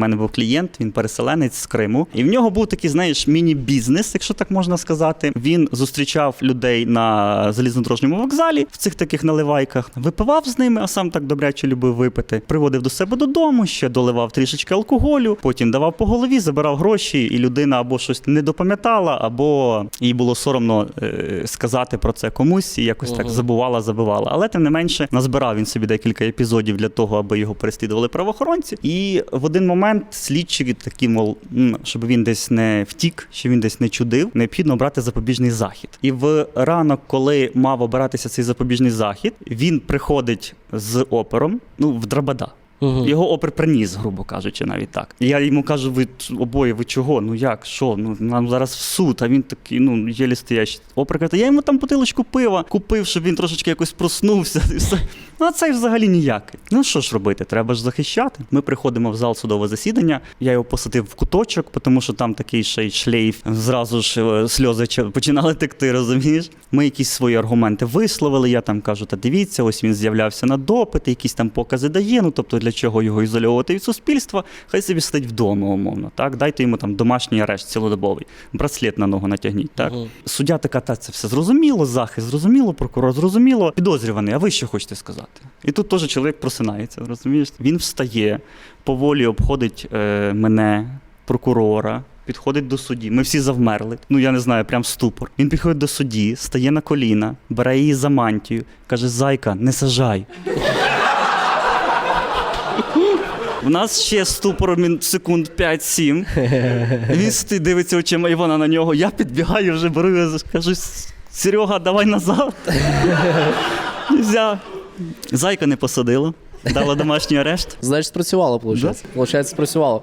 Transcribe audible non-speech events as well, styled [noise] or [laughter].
У мене був клієнт, він переселенець з Криму, і в нього був такий, знаєш, міні-бізнес, якщо так можна сказати. Він зустрічав людей на залізнодорожньому вокзалі в цих таких наливайках, випивав з ними, а сам так добряче любив випити. Приводив до себе додому, ще доливав трішечки алкоголю, потім давав по голові, забирав гроші, і людина або щось не допам'ятала, або їй було соромно е, сказати про це комусь, і якось так забувала, забивала. Але тим не менше назбирав він собі декілька епізодів для того, аби його переслідували правоохоронці. І в один момент слідчі такі, мов, м, щоб він десь не втік, щоб він десь не чудив, необхідно обрати запобіжний захід. І в ранок, коли мав обиратися цей запобіжний захід, він приходить з опером, ну в Драбада. Угу. Його опер приніс, грубо кажучи, навіть так. Я йому кажу, ви обоє, ви чого? Ну як, що? Ну нам зараз в суд, а він такий, ну єлі стоящий. Опер каже, я йому там бутилочку пива купив, щоб він трошечки якось проснувся. [laughs] І все. Ну а цей взагалі ніякий. Ну що ж робити? Треба ж захищати. Ми приходимо в зал судового засідання. Я його посадив в куточок, тому що там такий ще й шлейф. Зразу ж е, сльози починали текти, розумієш? Ми якісь свої аргументи висловили. Я там кажу, та дивіться, ось він з'являвся на допити, якісь там покази дає. Ну тобто для чого його ізольовувати від суспільства? Хай собі сидить вдома, умовно. Так, дайте йому там домашній арешт цілодобовий, браслет на ногу натягніть. Так, Мгм. суддя така, та це все зрозуміло, захист зрозуміло, прокурор зрозуміло, підозрюваний. А ви що хочете сказати? І тут теж чоловік просинається, розумієш? Він встає, поволі обходить е, мене, прокурора. Підходить до судді. Ми всі завмерли. Ну я не знаю, прям ступор. Він підходить до судді, стає на коліна, бере її за мантію, каже: Зайка, не сажай. У нас ще ступор секунд 5-7. Він стоїть, дивиться очима Івана на нього. Я підбігаю, вже беру кажу: Серега, давай назад. Взяв. Зайка не посадила, дала домашній арешт. Значить, спрацювало, виходить. Получається, спрацювало.